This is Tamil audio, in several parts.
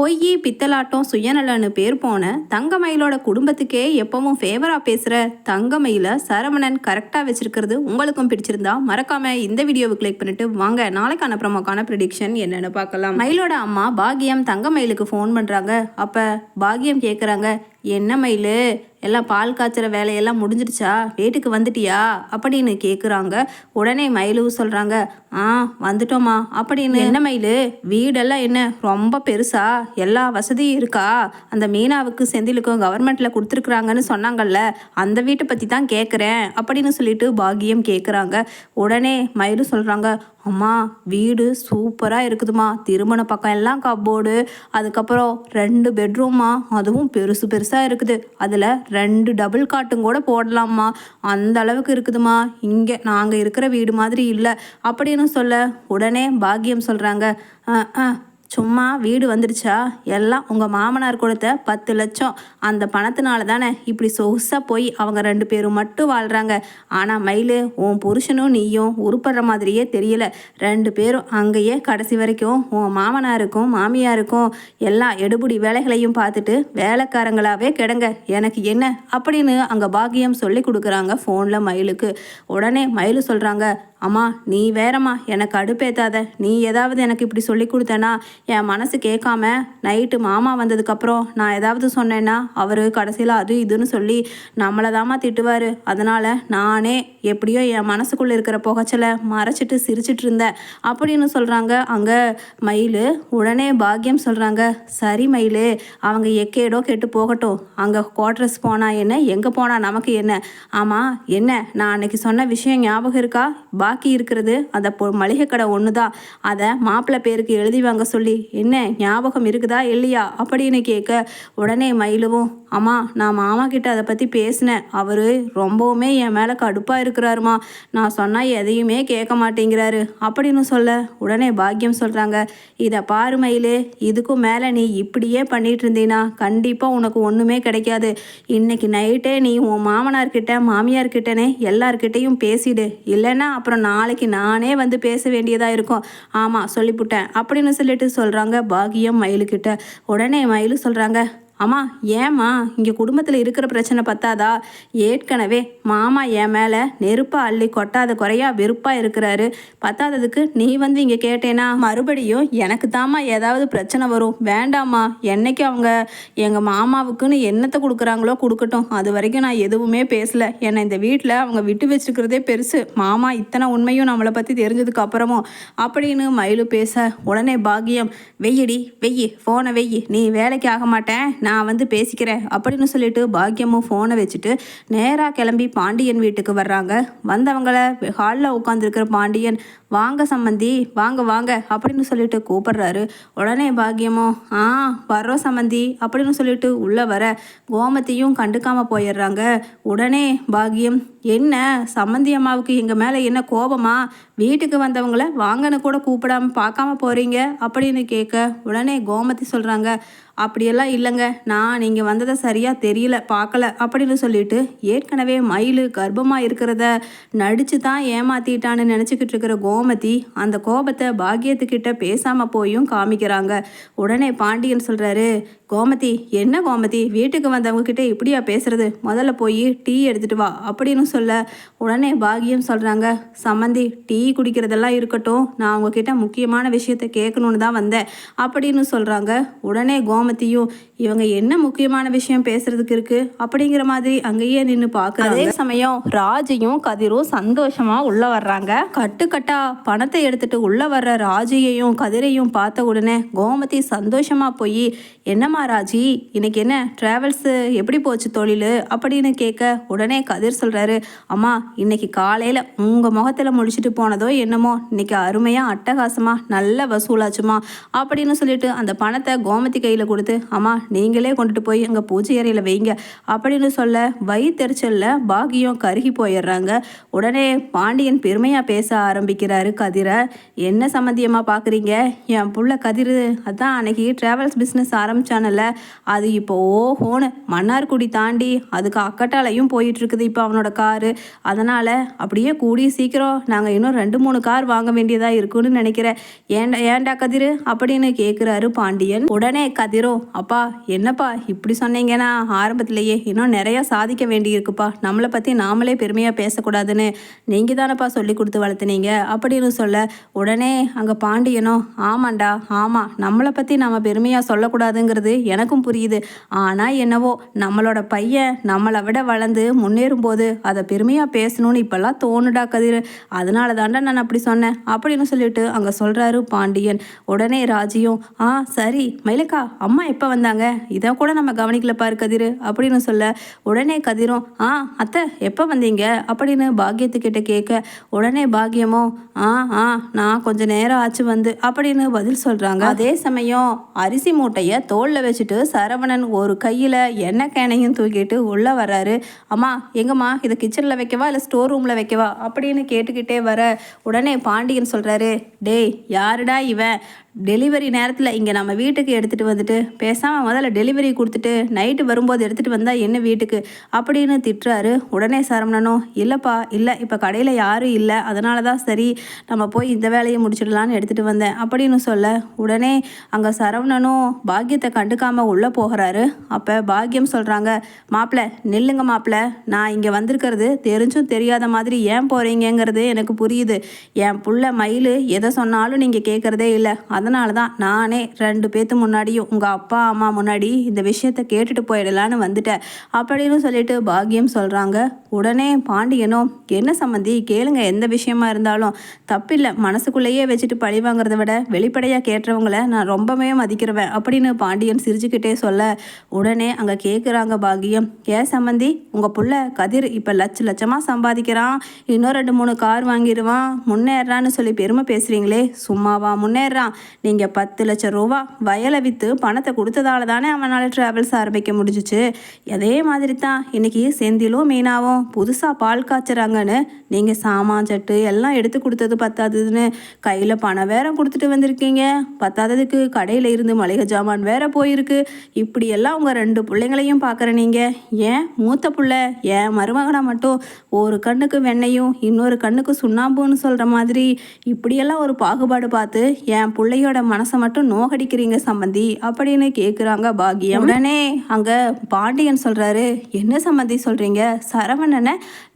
பொய் பித்தலாட்டம் சுயநலன்னு பேர் போன தங்கமயிலோட குடும்பத்துக்கே எப்பவும் ஃபேவரா பேசுற தங்கமயில சரவணன் கரெக்டா வச்சிருக்கிறது உங்களுக்கும் பிடிச்சிருந்தா மறக்காம இந்த வீடியோவை கிளிக் பண்ணிட்டு வாங்க. நாளைக்கான ப்ரமோக்கான ப்ரிடிக்ஷன் என்னன்னு பார்க்கலாம். மயிலோட அம்மா பாகியம் தங்கமயிலுக்கு ஃபோன் பண்றாங்க. அப்ப பாகியம் கேக்குறாங்க என்ன மயிலு? எல்லாம் பால் காய்ச்சற வேலையெல்லாம் முடிஞ்சிடுச்சா? வீட்டுக்கு வந்துட்டியா? அப்படின்னு கேட்குறாங்க உடனே மயிலு சொல்கிறாங்க ஆ வந்துட்டோமா அப்படின்னு என்ன? மயிலு? வீடெல்லாம் என்ன ரொம்ப பெருசா? எல்லா வசதியும் இருக்கா? அந்த மீனாவுக்கு செந்திலுக்கும் கவர்மெண்ட்டில் கொடுத்துருக்குறாங்கன்னு சொன்னாங்கல்ல அந்த வீட்டை பற்றி தான் கேட்குறேன் அப்படின்னு சொல்லிட்டு பாகியம் கேட்குறாங்க உடனே மயிலு சொல்கிறாங்க அம்மா வீடு சூப்பராக இருக்குதுமா திருமண பக்கம் எல்லாம் கப்போர்டு அதுக்கப்புறம் ரெண்டு பெட்ரூம்மா அதுவும் பெருசு பெருசாக இருக்குது. அதில் ரெண்டு டபுள் காட்டும் கூட போடலாம்மா. அந்த அளவுக்கு இருக்குதுமா இங்கே நாங்கள் இருக்கிற வீடு மாதிரி இல்லை. அப்படின்னு சொல்ல உடனே பாக்கியம் சொல்கிறாங்க சும்மா வீடு வந்துடுச்சா எல்லாம் உங்கள் மாமனார் கொடுத்த பத்து லட்சம். அந்த பணத்தினால தானே இப்படி சொகுசாக போய் அவங்க ரெண்டு பேரும் மட்டும் வாழ்கிறாங்க ஆனால் மயிலு உன் புருஷனும் நீயும் உருப்படுற மாதிரியே தெரியல. ரெண்டு பேரும் அங்கேயே கடைசி வரைக்கும் உன் மாமனாருக்கும் மாமியாருக்கும் எல்லா எடுபுடி வேலைகளையும் பார்த்துட்டு வேலைக்காரங்களாகவே கிடங்க. எனக்கு என்ன? அப்படின்னு அங்கே பாக்கியம் சொல்லி கொடுக்குறாங்க ஃபோனில் மயிலுக்கு. உடனே மயிலு சொல்கிறாங்க அம்மா நீ வேறம்மா எனக்கு அடுப்பேத்தாத. நீ ஏதாவது எனக்கு இப்படி சொல்லி கொடுத்தனா என் மனசு கேட்காம நைட்டு மாமா வந்ததுக்கப்புறம் நான் ஏதாவது சொன்னேன்னா அவர் கடைசியில் அது இதுன்னு சொல்லி நம்மளை தாம்மா திட்டுவார். அதனால் நானே எப்படியோ என் மனசுக்குள்ளே இருக்கிற புகைச்சலை மறைச்சிட்டு சிரிச்சிட்டு இருந்தேன். அப்படின்னு சொல்கிறாங்க அங்கே மயில் உடனே பாக்கியம் சொல்கிறாங்க சரி மயில் அவங்க எக்கேடோ கெட்டு போகட்டும். அங்கே குவார்ட்ரஸ் போனால் என்ன எங்கே போனால் நமக்கு என்ன? ஆமாம் என்ன? நான் அன்னைக்கு சொன்ன விஷயம் ஞாபகம் இருக்கா? பாக்கி இருக்கிறது. அந்த பொ மளிகை கடை ஒன்று தான் அதை மாப்பிள்ளை பேருக்கு எழுதி வாங்க சொல்லி என்ன ஞாபகம் இருக்குதா இல்லையா? அப்படின்னு கேட்க உடனே மயிலுவும் அம்மா நான் மாமா கிட்ட அதை பற்றி பேசினேன். அவர் ரொம்பவுமே என் மேலே கடுப்பாக இருக்கிறாருமா. நான் சொன்னால் எதையுமே கேட்க மாட்டேங்கிறாரு. அப்படின்னு சொல்ல உடனே பாக்கியம் சொல்கிறாங்க இதை பாரு மயிலே இதுக்கும் மேலே நீ இப்படியே பண்ணிட்டு இருந்தீனா கண்டிப்பாக உனக்கு ஒன்றுமே கிடைக்காது. இன்னைக்கு நைட்டே நீ உன் மாமனார்கிட்ட மாமியார்கிட்டனே எல்லார்கிட்டேயும் பேசிடு. இல்லைன்னா அப்புறம் நாளைக்கு நானே வந்து பேச வேண்டியதாக இருக்கும். ஆமாம் சொல்லிவிட்டேன் அப்படின்னு சொல்லிட்டு சொல்கிறாங்க பாக்யம் மயிலுக்கிட்ட. உடனே மயிலு சொல்கிறாங்க அம்மா ஏம்மா இங்கே குடும்பத்தில் இருக்கிற பிரச்சனை பத்தாதா? ஏற்கனவே மாமா என் மேலே நெருப்பாக அள்ளி கொட்டாத குறையா வெறுப்பாக இருக்கிறாரு. பத்தாததுக்கு நீ வந்து இங்கே கேட்டேனா? மறுபடியும் எனக்கு தாம்மா ஏதாவது பிரச்சனை வரும். வேண்டாம்மா. என்னைக்கு அவங்க எங்கள் மாமாவுக்குன்னு என்னத்தை கொடுக்குறாங்களோ கொடுக்கட்டும். அது வரைக்கும் நான் எதுவுமே பேசலை. என்னை இந்த வீட்டில் அவங்க விட்டு வச்சுருக்கிறதே பெருசு. மாமா இத்தனை உண்மையும் நம்மளை பற்றி தெரிஞ்சதுக்கு அப்புறமும் அப்படின்னு மயிலு பேச உடனே பாக்கியம் வெய்யடி வெய்யி ஃபோனை வெய்யி. நீ வேலைக்கு ஆக மாட்டேன். நான் நான் வந்து பேசிக்கிறேன் அப்படின்னு சொல்லிட்டு பாக்கியமும் ஃபோனை வச்சுட்டு நேராக கிளம்பி பாண்டியன் வீட்டுக்கு வர்றாங்க. வந்தவங்கள ஹாலில் உட்காந்துருக்கிற பாண்டியன் வாங்க சம்மந்தி வாங்க வாங்க அப்படின்னு சொல்லிட்டு கூப்பிடுறாரு. உடனே பாக்கியமோ ஆ வர்றோம் சம்மந்தி அப்படின்னு சொல்லிட்டு உள்ளே வர கோமத்தையும் கண்டுக்காமல் போயிடுறாங்க. உடனே பாக்கியம் என்ன சம்மந்தி அம்மாவுக்கு எங்கள் மேலே என்ன கோபமா? வீட்டுக்கு வந்தவங்கள வாங்கன்னு கூட கூப்பிடாம பார்க்காம போகிறீங்க அப்படின்னு கேட்க உடனே கோமதி சொல்கிறாங்க அப்படியெல்லாம் இல்லைங்க. நான் நீங்கள் வந்ததை சரியாக தெரியல பார்க்கல அப்படின்னு சொல்லிட்டு ஏற்கனவே மயில் கர்ப்பமாக இருக்கிறத நடித்து தான் ஏமாத்திட்டான்னு நினச்சிக்கிட்டு இருக்கிற கோமதி அந்த கோபத்தை பாக்கியத்துக்கிட்ட பேசாமல் போயும் காமிக்கிறாங்க. உடனே பாண்டியன் சொல்கிறாரு கோமதி என்ன கோமதி? வீட்டுக்கு வந்தவங்க கிட்ட இப்படியா பேசுறது? முதல்ல போய் டீ எடுத்துட்டு வா அப்படின்னு சொல்ல உடனே பாகியம் சொல்றாங்க சம்மந்தி டீ குடிக்கிறதெல்லாம் இருக்கட்டும். நான் உங்ககிட்ட முக்கியமான விஷயத்த கேட்கணும்னு தான் வந்தேன் அப்படின்னு சொல்றாங்க. உடனே கோமதியும் இவங்க என்ன முக்கியமான விஷயம் பேசுறதுக்கு இருக்கு? அப்படிங்கிற மாதிரி அங்கேயே நின்று பார்க்க அதே சமயம் ராஜையும் கதிரும் சந்தோஷமா உள்ள வர்றாங்க. கட்டுக்கட்டா பணத்தை எடுத்துட்டு உள்ள வர்ற ராஜையையும் கதிரையும் பார்த்த உடனே கோமதி சந்தோஷமா போய் என்னம்மா ராஜி இன்னைக்கு என்ன? ட்ராவல்ஸு எப்படி போச்சு தொழில்? அப்படின்னு கேட்க உடனே கதிர் சொல்கிறாரு அம்மா இன்னைக்கு காலையில் உங்கள் முகத்தில் முடிச்சுட்டு போனதோ என்னமோ இன்னைக்கு அருமையாக அட்டகாசமாக நல்ல வசூலாச்சுமா அப்படின்னு சொல்லிட்டு அந்த பணத்தை கோமதி கையில் கொடுத்து அம்மா நீங்களே கொண்டுட்டு போய் எங்கள் பூஜை அறையில் வைங்க அப்படின்னு சொல்ல வயிற்றுச்சலில் பாகியம் கருகி போயிடுறாங்க. உடனே பாண்டியன் பெருமையாக பேச ஆரம்பிக்கிறாரு கதிரை என்ன சம்மந்தியமாக பார்க்குறீங்க என் புள்ள கதிர் அதான் அன்னைக்கு ட்ராவல்ஸ் பிஸ்னஸ் ஆரம்பிச்சானல்ல அது இப்போ ஓஹோன்னு மன்னார்குடி தாண்டி அதுக்கு அக்கட்டாலையும் போயிட்டுருக்குது இப்போ அவனோட காரு. அதனால் அப்படியே கூடி சீக்கிரம் நாங்கள் இன்னும் ரெண்டு மூணு கார் வாங்க வேண்டியதாக இருக்குன்னு நினைக்கிறேன். ஏன்டா ஏன்டா கதிர் அப்படின்னு கேட்குறாரு பாண்டியன். உடனே கதிரோ அப்பா என்னப்பா இப்படி சொன்னீங்கன்னா ஆரம்பத்திலேயே இன்னும் நிறையா சாதிக்க வேண்டியிருக்குப்பா. நம்மளை பற்றி நாமளே பெருமையாக பேசக்கூடாதுன்னு நீங்கள் தானப்பா சொல்லி கொடுத்து வளர்த்துனீங்க அப்படின்னு சொல்ல உடனே அங்கே பாண்டியனோ ஆமாண்டா ஆமாம் நம்மளை பற்றி நம்ம பெருமையாக சொல்லக்கூடாதுங்கிறது எனக்கும் புரியுது. ஆனால் என்னவோ நம்மளோட பையன் நம்மளை விட வளர்ந்து முன்னேறும்போது அதை பெருமையாக பேசணும்னு இப்போல்லாம் தோணுடா கதிர். அதனால தாண்டா நான் அப்படி சொன்னேன் அப்படின்னு சொல்லிட்டு அங்கே சொல்கிறாரு பாண்டியன். உடனே ராஜியும் ஆ சரி மயிலக்கா அம்மா எப்போ வந்தாங்க? இதை கூட நம்ம கவனிக்கல பாரு கதிர் அப்படின்னு சொல்ல உடனே கதிரும் ஆ அத்தை எப்போ வந்தீங்க? அப்படின்னு பாக்கியத்துக்கிட்ட கேட்க உடனே பாக்கியமோ ஆ ஆ நான் கொஞ்சம் நேரம் ஆச்சு வந்து அப்படின்னு பதில் சொல்கிறாங்க அதே சமயம் அரிசி மூட்டையை தோளில் வச்சுட்டு சரவணன் ஒரு கையில் எண்ணெய் கேனையும் தூக்கிட்டு உள்ளே வர்றாரு. அம்மா எங்கம்மா இதை கிச்சனில் வைக்கவா இல்லை ஸ்டோர் ரூமில் வைக்கவா? அப்படின்னு கேட்டுக்கிட்டே வர உடனே பாண்டியன் சொல்கிறாரு டேய் யாருடா இவன்? டெலிவரி நேரத்தில் இங்கே நம்ம வீட்டுக்கு எடுத்துகிட்டு வந்துட்டு பேசாமல் முதல்ல டெலிவரி கொடுத்துட்டு நைட்டு வரும்போது எடுத்துகிட்டு வந்தால் என்ன வீட்டுக்கு? அப்படின்னு திட்டுறாரு. உடனே சரவணனும் இல்லைப்பா இல்லை இப்போ கடையில் யாரும் இல்லை அதனால தான் சரி நம்ம போய் இந்த வேலையை முடிச்சிடலான்னு எடுத்துகிட்டு வந்தேன் அப்படின்னு சொல்ல உடனே அங்கே சரவணனும் பாக்கியத்தை கண்டுக்காமல் உள்ளே போகிறாரு. அப்போ பாக்கியம் சொல்கிறாங்க மாப்பிள்ள நில்லுங்க மாப்பிள்ள நான் இங்கே வந்திருக்கிறது தெரிஞ்சும் தெரியாத மாதிரி ஏன் போகிறீங்கங்கிறது எனக்கு புரியுது. என் புள்ள மயில் எதை சொன்னாலும் நீங்கள் கேட்குறதே இல்லை அதனால தான் நானே ரெண்டு பேத்து முன்னாடியும் உங்கள் அப்பா அம்மா முன்னாடி இந்த விஷயத்த கேட்டுட்டு போயிடலான்னு வந்துட்டேன் அப்படின்னு சொல்லிட்டு பாக்கியம் சொல்கிறாங்க உடனே பாண்டியனோ என்ன சம்மந்தி கேளுங்க எந்த விஷயமா இருந்தாலும். தப்பில்லை. மனசுக்குள்ளேயே வச்சுட்டு பழி வாங்குறத விட வெளிப்படையாக கேட்டவங்கள நான் ரொம்பவே மதிக்கிறவன் அப்படின்னு பாண்டியன் சிரிச்சுக்கிட்டே சொல்ல உடனே அங்கே கேட்குறாங்க பாக்கியம் ஏன் சம்மந்தி உங்கள் புள்ள கதிர் இப்போ லட்ச லட்சமாக சம்பாதிக்கிறான். இன்னும் ரெண்டு மூணு கார் வாங்கிடுவான். முன்னேறான்னு சொல்லி பெருமை பேசுகிறீங்களே சும்மாவா முன்னேறான். நீங்கள் பத்து லட்சம் ரூபா வயலை விற்று பணத்தை கொடுத்ததால தானே அவனால் ட்ராவல்ஸ் ஆரம்பிக்க முடிஞ்சிச்சு. அதே மாதிரி தான் இன்னைக்கு செந்திலும் மீனாவும் புதுசாக பால் காய்ச்சறாங்கன்னு நீங்கள் சாமான் சட்டு எல்லாம் எடுத்து கொடுத்தது பத்தாததுன்னு கையில் பணம் வேற கொடுத்துட்டு வந்திருக்கீங்க. பத்தாததுக்கு கடையில் இருந்து மளிகை ஜாமான் வேற போயிருக்கு. இப்படியெல்லாம் உங்கள் ரெண்டு பிள்ளைங்களையும் பார்க்குற நீங்கள் ஏன் மூத்த பிள்ளை ஏன் மருமகனை மட்டும் ஒரு கண்ணுக்கு வெண்ணையும் இன்னொரு கண்ணுக்கு சுண்ணாம்புன்னு சொல்கிற மாதிரி இப்படியெல்லாம் ஒரு பாகுபாடு பார்த்து என் பிள்ளையோட மனசை மட்டும் நோகடிக்கிறீங்க சம்மந்தி அப்படின்னு கேட்குறாங்க பாகியம். உடனே அங்கே பாண்டியன் சொல்கிறாரு என்ன சம்மந்தி சொல்கிறீங்க சரவணன்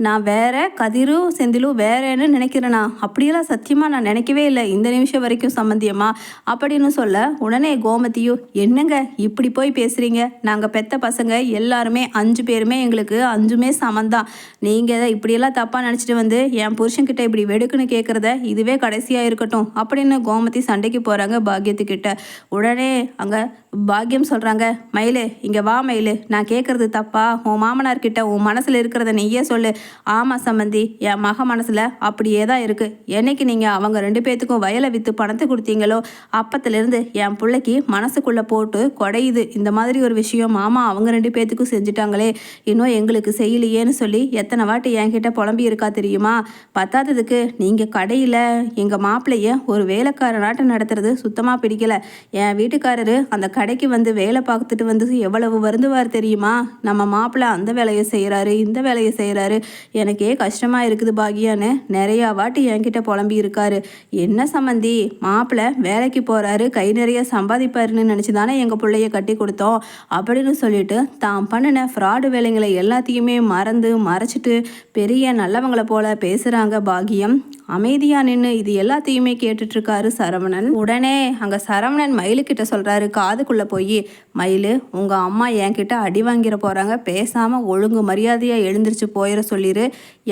நான் வேற கதிரும் செந்திலும் வேறேன்னு நினைக்கிறேனா? அப்படியெல்லாம் சத்தியமாக நான் நினைக்கவே இல்லை. இந்த நிமிஷம் வரைக்கும் சம்மந்தியம்மா அப்படின்னு சொல்ல உடனே கோமதியும் என்னங்க இப்படி போய் பேசுகிறீங்க நாங்கள் பெத்த பசங்க எல்லாருமே அஞ்சு பேருமே எங்களுக்கு அஞ்சுமே சமந்தான். நீங்கள் இப்படியெல்லாம் தப்பாக நினச்சிட்டு வந்து என் புருஷன்கிட்ட இப்படி வெடுக்குன்னு கேட்குறத இதுவே கடைசியாக இருக்கட்டும் அப்படின்னு கோமதி சண்டைக்கு போகிறாங்க பாக்கியத்துக்கிட்ட. உடனே அங்கே பாக்கியம் சொல்கிறாங்க மயிலு இங்கே வா மயிலு நான் கேட்குறது தப்பா? உன் மாமனார்கிட்ட உன் மனசில் இருக்கிறத நீ மெய்யே சொல்லு. ஆமாம் சம்மந்தி என் மக மனசில் அப்படியே தான் இருக்குது என்னைக்கு நீங்கள் அவங்க ரெண்டு பேர்த்துக்கும் வயலை விற்று பணத்தை கொடுத்தீங்களோ அப்பத்துலேருந்து என் பிள்ளைக்கு மனசுக்குள்ளே போட்டு குடையுது. இந்த மாதிரி ஒரு விஷயம் மாமா அவங்க ரெண்டு பேர்த்துக்கும் செஞ்சுட்டாங்களே. இன்னும் எங்களுக்கு செய்யலையேன்னு சொல்லி எத்தனை வாட்டி என்கிட்ட புலம்பி இருக்கா தெரியுமா? பத்தாததுக்கு நீங்கள் கடையில் எங்கள் மாப்பிள்ளைய ஒரு வேலைக்கார நாட்டம் நடத்துறது சுத்தமாக பிடிக்கல. என் வீட்டுக்காரரு அந்த கடைக்கு வந்து வேலை பார்த்துட்டு வந்து எவ்வளவு வருந்துவார் தெரியுமா? நம்ம மாப்பிள்ளை அந்த வேலையை செய்கிறாரு இந்த வேலையை செய்கிறாரு எனக்கே கஷ்டமாக இருக்குது பாகியான்னு நிறையா வாட்டி என்கிட்ட புலம்பி இருக்காரு. என்ன சம்மந்தி மாப்பிள்ளை வேலைக்கு போகிறாரு கை நிறைய சம்பாதிப்பாருன்னு நினச்சி தானே எங்கள் பிள்ளைய கட்டி கொடுத்தோம். அப்படின்னு சொல்லிட்டு தான் பண்ணின ஃப்ராடு வேலைங்களை எல்லாத்தையுமே மறந்து மறைச்சிட்டு பெரிய நல்லவங்களை போல பேசுகிறாங்க பாகியம். அமைதியா நின்று இது எல்லாத்தையுமே கேட்டுட்டு இருக்காரு சரவணன். உடனே அங்கே சரவணன் மயிலுக்கிட்ட சொல்கிறாரு காதுக்குள்ளே போய் மயில் உங்கள் அம்மா என்கிட்ட அடி வாங்கிட போகிறாங்க பேசாமல் ஒழுங்கு மரியாதையாக எழுந்திரிச்சு போயிட சொல்லிடு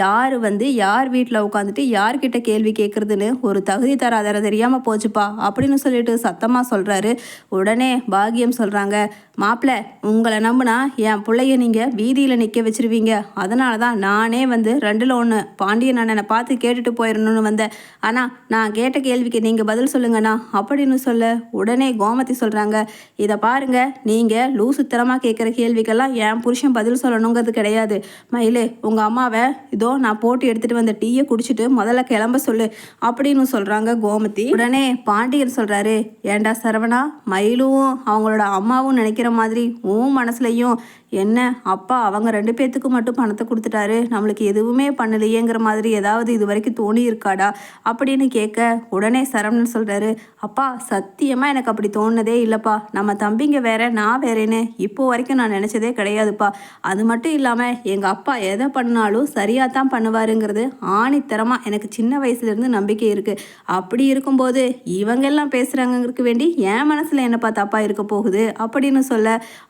யார் வந்து யார் வீட்டில் உட்காந்துட்டு யார்கிட்ட கேள்வி கேட்குறதுன்னு ஒரு தகுதி தராதர தெரியாமல் போச்சுப்பா அப்படின்னு சொல்லிட்டு சத்தமாக சொல்கிறாரு உடனே பாக்கியம் சொல்கிறாங்க மாப்பிள்ள உங்களை நம்புனா என் பிள்ளைய நீங்கள் வீதியில் நிற்க வச்சிருவீங்க. அதனால தான் நானே வந்து ரெண்டில் ஒன்று பாண்டியன் அண்ணனை பார்த்து கேட்டுட்டு போயிடணும்னு வந்தேன். ஆனால் நான் கேட்ட கேள்விக்கு நீங்கள் பதில் சொல்லுங்கண்ணா அப்படின்னு சொல்ல உடனே கோமதி சொல்கிறாங்க இதை பாருங்கள் நீங்கள் லூசுத்திரமாக கேட்குற கேள்விக்கெல்லாம் என் புருஷன் பதில் சொல்லணுங்கிறது கிடையாது. மயில் மயிலு உங்கள் அம்மாவை இதோ நான் போட்டு எடுத்துகிட்டு வந்த டீயை குடிச்சிட்டு முதல்ல கிளம்ப சொல்லு அப்படின்னு சொல்கிறாங்க கோமதி. உடனே பாண்டியன் சொல்கிறாரு ஏண்டா சரவணா மயிலும் அவங்களோட அம்மாவும் நினைக்கிற மாதிரி உன் மனசுலையும் என்ன? அப்பா அவங்க ரெண்டு பேர்த்துக்கு மட்டும் பணத்தை கொடுத்துட்டாரு. நம்மளுக்கு எதுவுமே பண்ணலையேங்கிற மாதிரி ஏதாவது இது வரைக்கும் தோணி இருக்காடா அப்படின்னு கேட்க உடனே சரவணன் சொல்கிறாரு அப்பா சத்தியமாக எனக்கு அப்படி தோணுனதே இல்லைப்பா. நம்ம தம்பிங்க வேற நான் வேறேன்னு இப்போ வரைக்கும் நான் நினச்சதே கிடையாதுப்பா. அது மட்டும் இல்லாமல் எங்கள் அப்பா எதை பண்ணாலும் சரியாக தான் பண்ணுவாருங்கிறது ஆணித்தரமாக எனக்கு சின்ன வயசுலேருந்து நம்பிக்கை இருக்குது அப்படி இருக்கும்போது இவங்க எல்லாம் பேசுகிறாங்கிறதுக்கு வேண்டி என் மனசில் என்னப்பா தப்பாக இருக்க போகுது? அப்படின்னு சொல்ல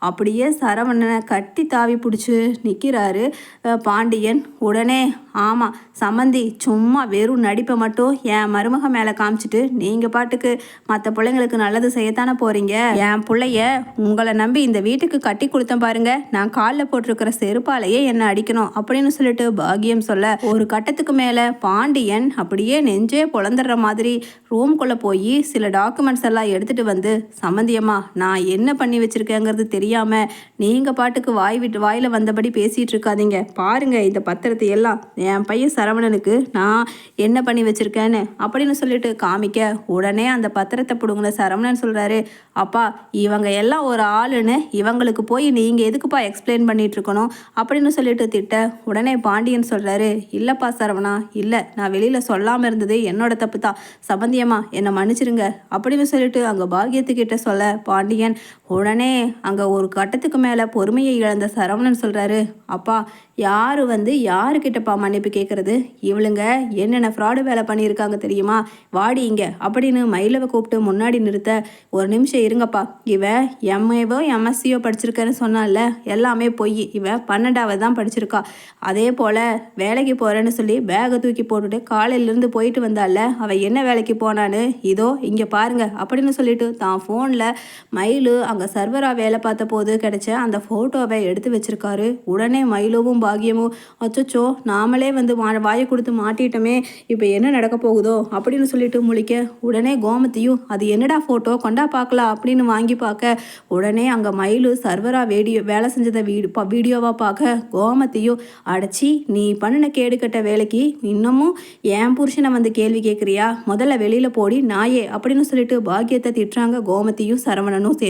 அப்படியே சரவணனை கட்டி தாவி பிடிச்சி நிற்கிறாரு பாண்டியன். உடனே ஆமாம் சம்மந்தி சும்மா வெறும் நடிப்பை மட்டும் என் மருமக மேலே காமிச்சிட்டு நீங்கள் பாட்டுக்கு மற்ற பிள்ளைங்களுக்கு நல்லது செய்யத்தானே போகிறீங்க என் பிள்ளைய உங்களை நம்பி இந்த வீட்டுக்கு கட்டி கொடுத்தேன் பாருங்க. நான் காலில் போட்டிருக்கிற செருப்பாலேயே என்னை அடிக்கணும் அப்படின்னு சொல்லிட்டு பாக்கியம் சொல்ல ஒரு கட்டத்துக்கு மேலே பாண்டியன் அப்படியே நெஞ்சே பொழந்துடுற மாதிரி ரூம்குள்ளே போய் சில டாக்குமெண்ட்ஸ் எல்லாம் எடுத்துகிட்டு வந்து சம்மந்தியம்மா நான் என்ன பண்ணி வச்சுருக்கேங்கிறது தெரியாமல் நீங்கள் பாட்டுக்கு வாய் விட்டு வாயில் வந்தபடி பேசிகிட்டு இருக்காதீங்க பாருங்க இந்த பத்திரத்தை எல்லாம். என் பையன் சரவணனுக்கு நான் என்ன பண்ணி வச்சுருக்கேன்னு. அப்படின்னு சொல்லிட்டு காமிக்க உடனே அந்த பத்திரத்தை பிடுங்கின சரவணன் சொல்கிறாரு அப்பா இவங்க எல்லாம் ஒரு ஆளுன்னு இவங்களுக்கு போய் நீங்கள் எதுக்குப்பா எக்ஸ்பிளைன் பண்ணிட்டு இருக்கணும் அப்படின்னு சொல்லிட்டு திட்ட உடனே பாண்டியன் சொல்கிறாரு இல்லைப்பா சரவணா இல்லை. நான் வெளியில் சொல்லாமல் இருந்தது என்னோட தப்பு தான் சம்பந்தியம்மா என்னை மன்னிச்சிருங்க. அப்படின்னு சொல்லிட்டு அங்கே பாக்கியத்துக்கிட்ட சொல்ல பாண்டியன் உடனே அங்கே ஒரு கட்டத்துக்கு மேலே பொறுமையை இழந்த சரவணன் சொல்கிறாரு அப்பா யார் வந்து யாருக்கிட்டப்பா மன்னிப்பு கேட்குறது இவளுங்க என்னென்ன ஃப்ராடு வேலை பண்ணியிருக்காங்க தெரியுமா? வாடி இங்கே அப்படின்னு மயிலவை கூப்பிட்டு முன்னாடி நிறுத்த ஒரு நிமிஷம் இருங்கப்பா. இவ எம்ஏவோ எம்எஸ்சியோ படிச்சிருக்கேன்னு சொன்னால எல்லாமே பொய். இவ பன்னெண்டாவது தான் படிச்சிருக்கா. அதே போல் வேலைக்கு போகிறேன்னு சொல்லி பேகை தூக்கி போட்டுட்டு காலையிலேருந்து போயிட்டு வந்தால அவள் என்ன வேலைக்கு போனான்னு இதோ இங்கே பாருங்க அப்படின்னு சொல்லிட்டு தான் ஃபோனில் மயிலு அங்கே சர்வராக வேலை பார்த்த போது கிடைச்ச அந்த ஃபோட்டோவை எடுத்து வச்சிருக்காரு. உடனே மயிலோவும் பாகியமும் அச்சச்சோ நாமளே வந்து வா வாயை கொடுத்து மாட்டிட்டோமே இப்போ என்ன நடக்க போகுதோ அப்படின்னு சொல்லிட்டு முழிக்க உடனே கோமத்தியும் அது என்னடா ஃபோட்டோ கொண்டா பார்க்கலாம் அப்படின்னு வாங்கி பார்க்க உடனே அங்கே மயிலு சர்வரா வேடியோ வேலை செஞ்சதை வீடு வீடியோவாக பார்க்க கோமத்தியும் அடைச்சி நீ பண்ணின கேடுகட்ட வேலைக்கு இன்னமும் என் புருஷனை வந்து கேள்வி கேட்குறியா முதல்ல வெளியில் போடி நாயே அப்படின்னு சொல்லிட்டு பாக்கியத்தை திட்டுறாங்க கோமத்தியும் சரவணனும்